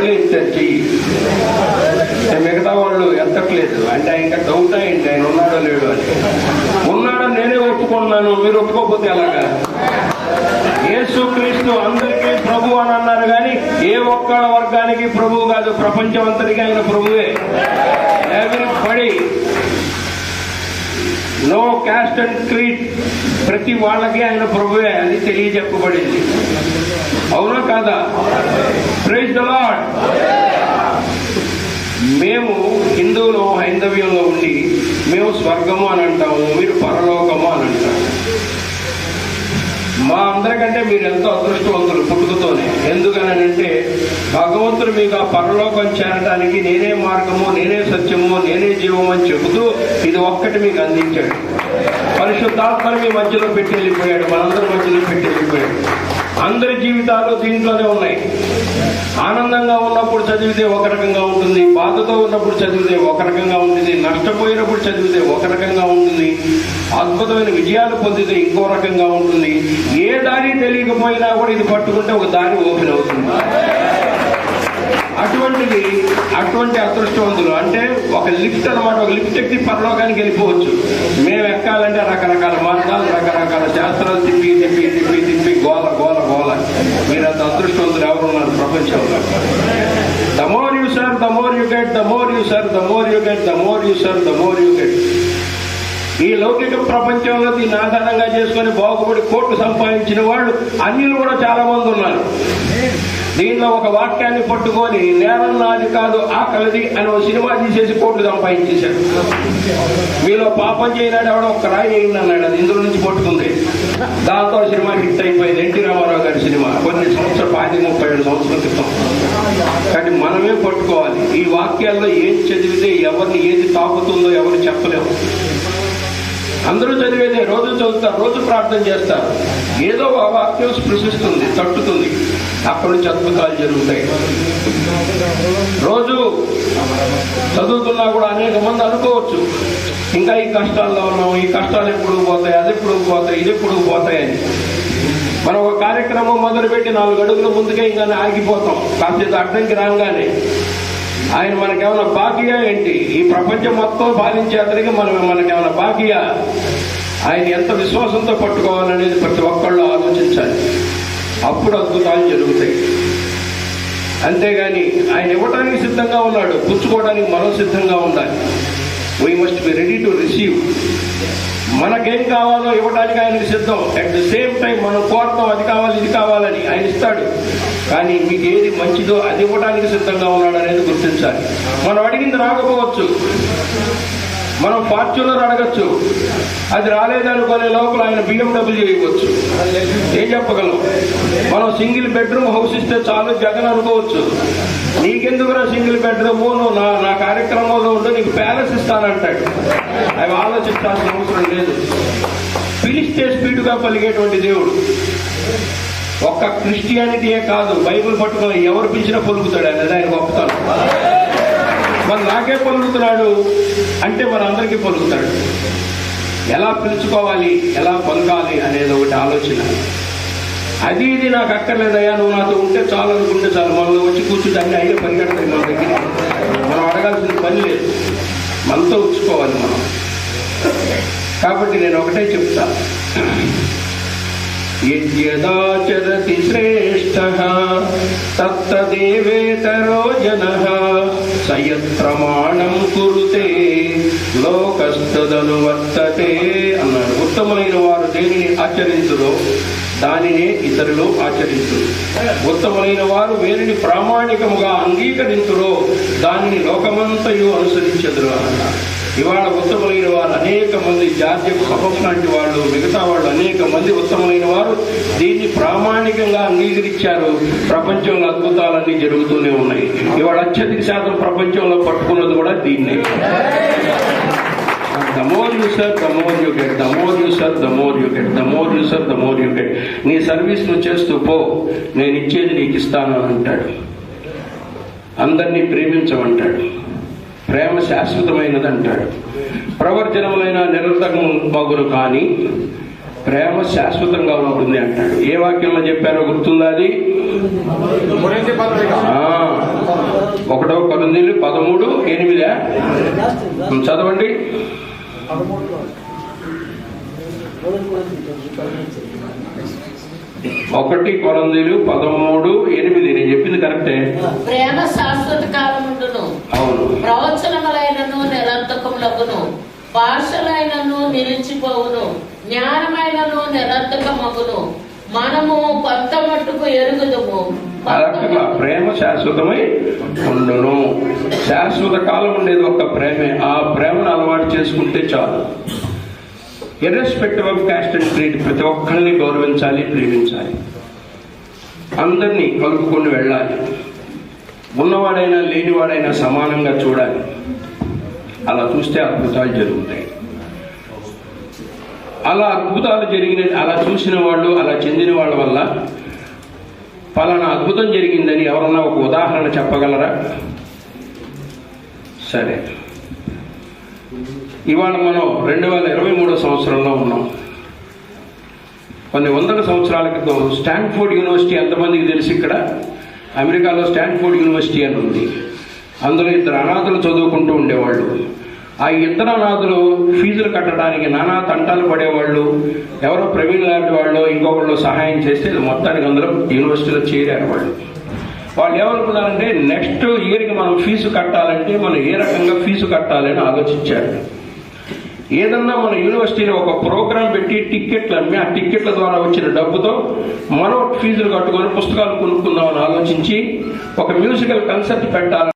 ఒకళ్ళే మిగతా వాళ్ళు ఎత్తట్లేదు. అంటే ఆయన డౌట్ అయింది ఆయన ఉన్నాడో లేడు అని. ఉన్నాడని నేనే ఒప్పుకున్నాను మీరు ఒప్పుకోకపోతే ఎలాగా? యేసు క్రీస్తు అందరికీ ప్రభు అని అన్నారు కానీ ఏ ఒక్క వర్గానికి ప్రభు కాదు ప్రపంచం అంతటికీ ఆయన ప్రభువే. ఎవరి నో క్యాస్ట్ అండ్ క్రీడ్ ప్రతి వాళ్ళకి ఆయన ప్రభువే అది తెలియజెప్పబడింది. అవునా కాదా? ప్రైజ్ ద లాడ్ మేము హిందువులో హైందవ్యంలో ఉండి మేము స్వర్గము అని అంటాము మీరు పరలోకము అని అంటాము మా అందరికంటే మీరు ఎంతో అదృష్టవంతులు పుట్టుకతోనే. ఎందుకనంటే భగవంతుడు మీకు ఆ పరలోకం చేరడానికి నేనే మార్గము నేనే సత్యము నేనే జీవము అని చెబుతూ ఇది ఒక్కటి మీకు అందించాడు. పరిశుద్ధాత్మని మీ మధ్యలో పెట్టి వెళ్ళిపోయాడు మనందరి మధ్యలో పెట్టి వెళ్ళిపోయాడు. అందరి జీవితాలు దీంట్లోనే ఉన్నాయి. ఆనందంగా ఉన్నప్పుడు చదివితే ఒక రకంగా ఉంటుంది బాధతో ఉన్నప్పుడు చదివితే ఒక రకంగా ఉంటుంది నష్టపోయినప్పుడు చదివితే ఒక రకంగా ఉంటుంది అద్భుతమైన విజయాలు పొందితే ఇంకో రకంగా ఉంటుంది. ఏ దారి తెలియకపోయినా కూడా ఇది పట్టుకుంటే ఒక దారి ఓపెన్ అవుతుంది. అటువంటిది అటువంటి అదృష్టవంతులు లిఫ్ట్ అన్నమాట. ఒక లిఫ్ట్ ఎక్కి పరలోకానికి వెళ్ళిపోవచ్చు. మేము ఎక్కాలంటే రకరకాల మార్గాలు రకరకాల శాస్త్రాలు తిప్పి తిప్పి తిప్పి తిప్పి గోల గోల గోల. మీరంత అదృష్టవంతులు ఎవరు ఉన్నారు ప్రపంచంలో? The more you serve the more you get the more you serve the more you get the more you serve the more you get ఈ లౌకిక ప్రపంచంలో దీన్ని ఆధారంగా చేసుకొని బాగుపడి కోట్లు సంపాదించిన వాళ్ళు అన్యులు కూడా చాలా మంది ఉన్నారు. దీనిలో ఒక వాక్యాన్ని పట్టుకొని నేరం నాది కాదు ఆకలిది అని ఒక సినిమా తీసేసి కోట్లు సంపాదించేశాడు. మీలో పాపం చేయనాడు ఎవడో ఒక రాయి వేయండి అన్నాడు అది ఇందులో నుంచి పట్టుకుంది దాంతో సినిమా హిట్ అయిపోయింది. ఎన్టీ రామారావు గారి సినిమా. కొన్ని సంవత్సరాలు పాతి ముప్పై ఏడు సంవత్సరాల క్రితం. కానీ మనమే పట్టుకోవాలి. ఈ వాక్యాల్లో ఏం చదివితే ఎవరిని ఏది తాకుతుందో ఎవరు చెప్పలేము. అందరూ చదివేదే రోజు చదువుతారు రోజు ప్రార్థన చేస్తారు. ఏదో ఆ వాక్యం స్పృశిస్తుంది తట్టుతుంది. అక్కడి నుంచి అద్భుతాలు జరుగుతాయి. రోజు చదువుతున్నా కూడా అనేక మంది అనుకోవచ్చు. ఇంకా ఈ కష్టాల్లో ఉన్నాం ఈ కష్టాలు ఎప్పుడు పోతాయి అది ఎప్పుడు పోతాయి ఇది ఎప్పుడు పోతాయని మనం ఒక కార్యక్రమం మొదలుపెట్టి నాలుగు అడుగుల ముందుకే ఇంకా ఆగిపోతాం. కాసేపు అడ్డంకి రాగానే. ఆయన మనకేమైనా బాకీయా ఏంటి? ఈ ప్రపంచం మొత్తం పాలించే అతనికి మనం మనకేమైనా బాకీయా? ఆయన ఎంత విశ్వాసంతో పట్టుకోవాలనేది ప్రతి ఒక్కళ్ళు ఆలోచించాలి. అప్పుడు అద్భుతాలు జరుగుతాయి. అంతేగాని ఆయన ఇవ్వడానికి సిద్ధంగా ఉన్నాడు. పుచ్చుకోవడానికి మనం సిద్ధంగా ఉండాలి. We must be ready to receive మనకేం కావాలో ఇవ్వడానికి ఆయనకి సిద్ధం. అట్ ద సేమ్ టైం మనం కోరుతాం అది కావాలి ఇది కావాలని ఇస్తాడు కానీ మీకు ఏది మంచిదో అది ఇవ్వడానికి సిద్ధంగా ఉన్నాడు అనేది గుర్తించాలి. మనం అడిగింది రాకపోవచ్చు. మనం ఫార్చునర్ అడగచ్చు. అది రాలేదనుకునే లోపల ఆయన బిఎండబ్ల్యూ ఇవ్వచ్చు ఏం చెప్పగలం? మనం సింగిల్ బెడ్రూమ్ హౌస్ ఇస్తే చాలు జగన్ అనుకోవచ్చు. నీకెందుకురా సింగిల్ బెడ్రూమ్? నువ్వు నా నా కార్యక్రమంలో ఉంటే నీకు ప్యాలెస్ ఇస్తానంటాడు. అవి ఆలోచించాల్సిన అవసరం లేదు. పిలిస్తే స్పీడ్గా పలిగేటువంటి దేవుడు. ఒక్క క్రిస్టియానిటీయే కాదు బైబిల్ పట్టుకొని ఎవరు పిలిచినా పలుకుతాడు అనేది ఆయన గొప్పతనం. మరి నాకే పొలుగుతున్నాడు అంటే మన అందరికీ పలుకుతాడు ఎలా పిలుచుకోవాలి ఎలా పొలకాలి అనేది ఒకటి ఆలోచన. అది ఇది నాకు అక్కర్లేదయ్యా నువ్వు నాతో ఉంటే చాలు అనుకుంటే చాలు. మనలో వచ్చి కూర్చుంటే అన్ని అయ్యే పరిగెడతాయి మన దగ్గర. మనం అడగాల్సిన పని లేదు. మనతో ఉంచుకోవాలి మనం. కాబట్టి నేను ఒకటే చెప్తా. యద్యదాచరతి శ్రేష్ఠ తత్తదేవేతరో జన సయత్రమాణం కురుతే లోకస్తదను వర్తతే అన్నాడు ఉత్తమైన వారు దేనిని ఆచరించుదో దానినే ఇతరులు ఆచరించరు. ఉత్తమైన వారు వేరిని ప్రామాణికముగా అంగీకరించురో దానిని లోకమంతయు అనుసరించదురు అన్నారు. ఇవాళ ఉత్తములైన వారు అనేక మంది జాతీయ సభం లాంటి వాళ్ళు మిగతా వాళ్ళు అనేక మంది ఉత్తములైన వారు. దీన్ని ప్రామాణికంగా అంగీకరించారు. ప్రపంచంలో అద్భుతాలన్నీ జరుగుతూనే ఉన్నాయి. ఇవాళ అత్యధిక శాతం ప్రపంచంలో పట్టుకున్నది కూడా దీన్నే. The more you serve the more you get the more you serve the more you get the more you get నీ సర్వీస్ నువ్వు చేస్తూ పో. నేను ఇచ్చేది నీకు ఇస్తాను అంటాడు. అందరినీ ప్రేమించమంటాడు. ప్రేమ శాశ్వతమైనది అంటాడు ప్రవర్జనములైన నిరర్ధకం మగురు కానీ ప్రేమ శాశ్వతంగా ఉంటుంది అంటాడు. ఏ వాక్యంలో చెప్పారో గుర్తుందా అది? ఆ, కొరందీలు పదమూడు ఎనిమిదా? చదవండి. ఒకటి కొరందీలు పదమూడు ఎనిమిది. నేను చెప్పింది కరెక్టే? ప్రేమ శాశ్వత కాలముండును. అవును. భాషలైనను నిలిచిపోవును జ్ఞానమైనను నిరర్థకమగును. మనము కొంత మట్టుకు ఎరుగుదము ప్రేమ శాశ్వతమై ఉండును. శాశ్వత కాలం ఉండేది ఒక ప్రేమే. ఆ ప్రేమను అలవాటు చేసుకుంటే చాలు. Irrespective of caste and creed ప్రతి ఒక్కరిని గౌరవించాలి ప్రేమించాలి. అందరినీ కలుపుకొని వెళ్ళాలి. ఉన్నవాడైనా లేనివాడైనా సమానంగా చూడాలి. అలా చూస్తే అద్భుతాలు జరుగుతాయి. అలా అద్భుతాలు జరిగిన అలా చూసిన వాళ్ళు అలా చెందిన వాళ్ళ వల్ల పలానా అద్భుతం జరిగిందని ఎవరన్నా ఒక ఉదాహరణ చెప్పగలరా? సరే. ఇవాళ మనం రెండు వేల ఇరవై మూడో సంవత్సరంలో ఉన్నాం. కొన్ని వందల సంవత్సరాల క్రితం స్టాన్ఫోర్డ్ యూనివర్సిటీ ఎంతమందికి తెలిసి ఇక్కడ? అమెరికాలో స్టాన్ఫోర్డ్ యూనివర్సిటీ అని ఉంది. అందులో ఇద్దరు అనాథలు చదువుకుంటూ ఉండేవాళ్ళు. ఆ ఇద్దరు ఫీజులు కట్టడానికి నానా తంటాలు పడేవాళ్ళు ఎవరో ప్రవీణ్ లాంటి వాళ్ళు ఇంకొకళ్ళు సహాయం చేస్తే ఇది మొత్తానికి అందరూ యూనివర్సిటీలో చేరారు వాళ్ళు. వాళ్ళు ఏమనుకున్నారంటే నెక్స్ట్ ఇయర్కి మనం ఫీజు కట్టాలంటే మనం ఏ రకంగా ఫీజు కట్టాలని ఆలోచించారు. ఏదన్నా మన యూనివర్సిటీలో ఒక ప్రోగ్రాం పెట్టి టిక్కెట్లు అమ్మి ఆ టిక్కెట్ల ద్వారా వచ్చిన డబ్బుతో మరో ఫీజులు కట్టుకొని పుస్తకాలు కొనుక్కుందామని ఆలోచించి ఒక మ్యూజికల్ కన్సెప్ట్ పెట్టాలని